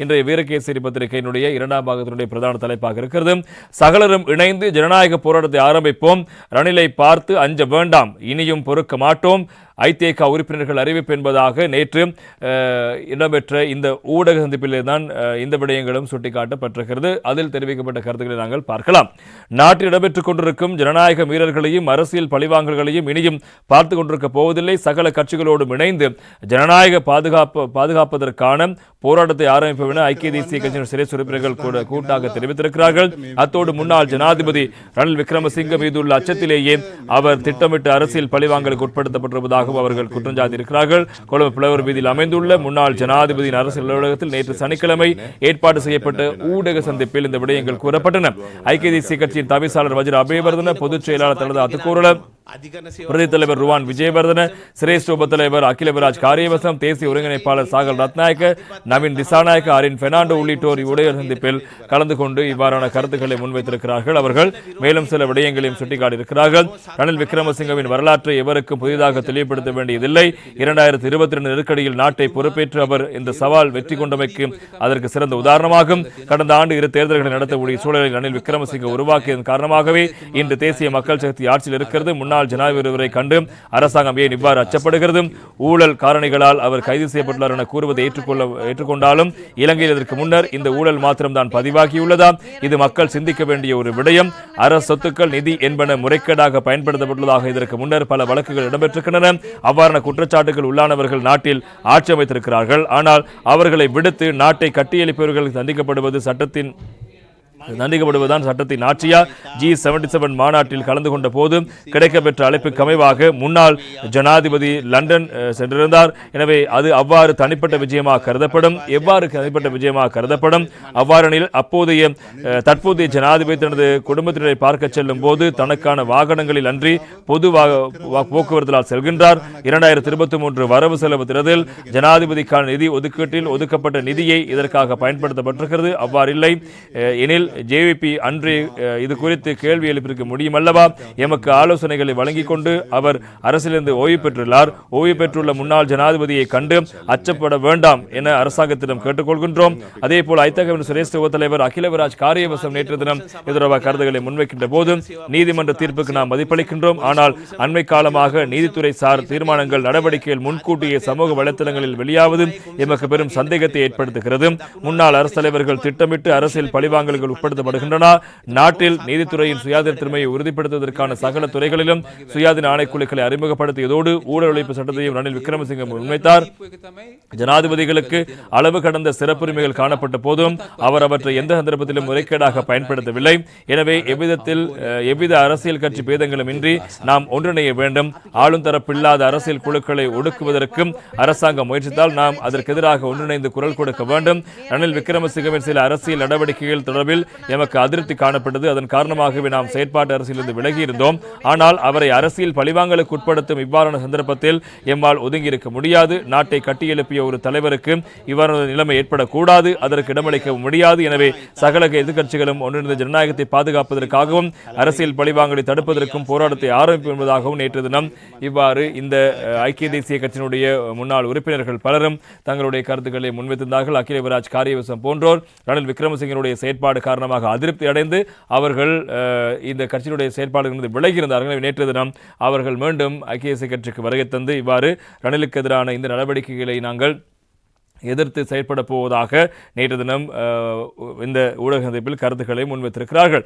இன்றைய வீரகேசரி பத்திரிகையினுடைய இரண்டாம் பாகத்தினுடைய பிரதான தலைப்பாக இருக்கிறது. சகலரும் இணைந்து ஜனநாயக போராட்டத்தை ஆரம்பிப்போம். ரணிலை பார்த்து அஞ்ச வேண்டாம். இனியும் பொறுக்க மாட்டோம். ஐதேக உறுப்பினர்கள் அறிவிப்பு என்பதாக நேற்று இடம்பெற்ற இந்த ஊடக சந்திப்பிலே தான் இந்த விடயங்களும் சுட்டிக்காட்டப்பட்டிருக்கிறது. அதில் தெரிவிக்கப்பட்ட கருத்துக்களை நாங்கள் பார்க்கலாம். நாட்டில் இடம்பெற்றுக் கொண்டிருக்கும் ஜனநாயக மீறல்களையும் அரசியல் பழிவாங்கல்களையும் இனியும் பார்த்து கொண்டிருக்க போவதில்லை. சகல கட்சிகளோடும் இணைந்து ஜனநாயக பாதுகாப்பு பாதுகாப்பதற்கான போராட்டத்தை ஆரம்பிப்போம் என ஐக்கிய தேசிய கட்சியின் சிறை உறுப்பினர்கள் கூட கூட்டாக தெரிவித்திருக்கிறார்கள். அத்தோடு முன்னாள் ஜனாதிபதி ரணில் விக்ரமசிங்க மீதுள்ள அச்சத்திலேயே அவர் திட்டமிட்டு அரசியல் பழிவாங்கலுக்கு உட்படுத்தப்பட்டிருப்பதாக உட்படுத்தப்பட்டிருப்பதாகவும் அவர்கள் குற்றம் சாட்டியிருக்கிறார்கள். கொழும்பு புலவர் வீதியில் அமைந்துள்ள முன்னாள் ஜனாதிபதியின் அரசு அலுவலகத்தில் நேற்று சனிக்கிழமை ஏற்பாடு செய்யப்பட்ட ஊடக சந்திப்பில் இந்த விடயங்கள் கூறப்பட்டன. ஐக்கிய தேசிய கட்சியின் தவிசாளர் வஜ்ர அபயவர்தன பொதுச் செயலாளர் தனது அத்துக்கூறல பிரதி தலைவர் ருவான் விஜயவர்தன சிரேஷ்ட தலைவர் அகிலவிராஜ் காரியவசம் தேசிய ஒருங்கிணைப்பாளர் சாகல் ரத்நாயக்க நவீன் திசாநாயக்க அரின் பெர்னாண்டோ உள்ளிட்டோர் இவ்வுடைய சந்திப்பில் கலந்து கொண்டு இவ்வாறான கருத்துக்களை முன்வைத்திருக்கிறார்கள். அவர்கள் மேலும் சில விடயங்களையும் சுட்டிக்காட்டியிருக்கிறார்கள். ரணில் விக்ரமசிங்கவின் வரலாற்றை எவருக்கும் புதிதாக தெளிவுபடுத்த வேண்டியதில்லை. இரண்டாயிரத்தி இருபத்தி ரெண்டு நெருக்கடியில் நாட்டை பொறுப்பேற்று அவர் இந்த சவால் வெற்றி கொண்டமைக்கு அதற்கு சிறந்த உதாரணமாகும். கடந்த ஆண்டு இரு தேர்தல்களை நடத்தக்கூடிய சூழலில் ரணில் விக்ரமசிங்க உருவாக்கியதன் காரணமாகவே இன்று தேசிய மக்கள் சக்தி ஆட்சியில் இருக்கிறது. முன்னாள் முன்னாள் ஜனாதிபதி ஒருவரை கண்டு அரசாங்கம் ஏன் இவ்வாறு அச்சப்படுகிறது? ஊழல் காரணிகளால் அவர் கைது செய்யப்பட்டுள்ளார் என கூறுவதை ஏற்றுக்கொள்ள ஏற்றுக்கொண்டாலும் இலங்கையில் இதற்கு முன்னர் இந்த ஊழல் மாத்திரம்தான் பதிவாகியுள்ளதா? இது மக்கள் சிந்திக்க வேண்டிய ஒரு விடயம். அரசு சொத்துக்கள் நிதி என்பன முறைகேடாக பயன்படுத்தப்பட்டுள்ளதாக இதற்கு முன்னர் பல வழக்குகள் இடம்பெற்றிருக்கின்றன. அவ்வாறான குற்றச்சாட்டுகள் உள்ளானவர்கள் நாட்டில் ஆட்சி அமைத்திருக்கிறார்கள். ஆனால் அவர்களை விடுத்து நாட்டை கட்டியெழுப்பியவர்கள் சந்திக்கப்படுவது சட்டத்தின் தண்டிக்கப்படுவதுதான் சட்டத்தின் ஆட்சியா? ஜி செவன்டி செவன் மாநாட்டில் கலந்து கொண்ட போது கிடைக்கப்பெற்ற அழைப்புக்கு அமைவாக முன்னாள் ஜனாதிபதி லண்டன் சென்றிருந்தார். எனவே அது அவ்வாறு தனிப்பட்ட விஜயமாக கருதப்படும். எவ்வாறு தனிப்பட்ட விஜயமாக கருதப்படும்? அவ்வாறெனில் அப்போதைய தற்போதைய ஜனாதிபதி தனது குடும்பத்தினரை பார்க்க செல்லும் போது தனக்கான வாகனங்களில் அன்றி பொது போக்குவரத்தால் செல்கின்றார். இரண்டாயிரத்தி இருபத்தி மூன்று வரவு செலவு திறதில் ஜனாதிபதிக்கான நிதி ஒதுக்கீட்டில் ஒதுக்கப்பட்ட நிதியை இதற்காக பயன்படுத்தப்பட்டிருக்கிறது. அவ்வாறில்லை. இல்லை எனில் ஜேவிபி அன்று இது குறித்து கேள்வி எழுப்பியிருக்க முடியும் அல்லவா எமக்கு ஆலோசனைகளை வழங்கிக் கொண்டு அவர் அரசிலிருந்து ஓய்வு பெற்றுள்ளார். ஓய்வு பெற்றுள்ள முன்னாள் ஜனாதிபதியை கண்டு அச்சப்பட வேண்டாம் என அரசாங்கத்திடம் கேட்டுக்கொள்கின்றோம். அதே போல் ஐத்தகவின் சிரேஷ்ட தலைவர் அகிலவராஜ் காரியவசம் நேற்று தினம் எதிராக கருத்துக்களை முன்வைக்கின்ற போது நீதிமன்ற தீர்ப்புக்கு நாம் மதிப்பளிக்கின்றோம். ஆனால் அண்மை காலமாக நீதித்துறை சார் தீர்மானங்கள் நடவடிக்கைகள் முன்கூட்டியே சமூக வலைத்தளங்களில் வெளியாவது எமக்கு பெரும் சந்தேகத்தை ஏற்படுத்துகிறது. முன்னாள் அரசு தலைவர்கள் திட்டமிட்டு அரசியல் பழிவாங்கல்கள் உட்படுத்தப்படுகின்றன நாட்டில் நீதித்துறையின் சுயாதீனத்தன்மையை உறுதிப்படுத்துவதற்கான சகல துறைகளிலும் சுயாதீன ஆணைக்குழுக்களை அறிமுகப்படுத்தியதோடு ஊழல் ஒழிப்பு சட்டத்தையும் ரணில் விக்ரமசிங்கம் முன்வைத்தார். ஜனாதிபதிகளுக்கு அளவு கடந்த சிறப்புரிமைகள் காணப்பட்ட போதும் அவர் அவற்றை எந்த சந்தர்ப்பத்திலும் முறைகேடாக பயன்படுத்தவில்லை. எனவே எவ்விதத்தில் எவ்வித அரசியல் கட்சி பேதங்களும் இன்றி நாம் ஒன்றிணைய வேண்டும். ஆளும் தரப்பில்லாத அரசியல் குழுக்களை ஒடுக்குவதற்கும் அரசாங்கம் முயற்சித்தால் நாம் அதற்கு எதிராக ஒன்றிணைந்து குரல் கொடுக்க வேண்டும். ரணில் விக்ரமசிங்கவின் சில அரசியல் நடவடிக்கைகள் தொடர்பில் எமக்கு அதிருப்தி காணப்பட்டது. அதன் காரணமாகவே நாம் செயற்பாட்டு அரசியலிருந்து விலகி இருந்தோம் ஆனால் அவரை அரசியல் பழிவாங்கலுக்கு உட்படுத்தும் இவ்வாறான சந்தர்ப்பத்தில் எம்மால் ஒதுங்கி இருக்க முடியாது. நாட்டை கட்டியெழுப்பிய ஒரு தலைவருக்கு இவ்வாறான நிலைமை ஏற்படக்கூடாது. அதற்கு இடமளிக்க முடியாது. எனவே சகல எதிர்க்கட்சிகளும் ஒன்றிணைந்த ஜனநாயகத்தை பாதுகாப்பதற்காகவும் அரசியல் பழிவாங்கலை தடுப்பதற்கும் போராட்டத்தை ஆரம்பிப்போம் என்பதாகவும் நேற்று தினம் இவ்வாறு இந்த ஐக்கிய தேசிய கட்சியினுடைய முன்னாள் உறுப்பினர்கள் பலரும் தங்களுடைய கருத்துக்களை முன்வைத்திருந்தார்கள். அகில விராஜ் காரியவசம் போன்றோர் ரணில் விக்ரமசிங்கனுடைய செயற்பாடு காரணம் காரணமாக அதிருப்தி அடைந்து அவர்கள் இந்த கட்சியினுடைய செயற்பாடுகளிலிருந்து விலகி இருந்தார்கள் நேற்று தினம் அவர்கள் மீண்டும் ஐக்கிய கட்சிக்கு வருகை தந்து இவ்வாறு ரணிலுக்கு எதிரான இந்த நடவடிக்கைகளை நாங்கள் எதிர்த்து செயற்பட போவதாக நேற்று தினம் இந்த ஊடக சந்திப்பில் கருத்துக்களை முன்வைத்திருக்கிறார்கள்.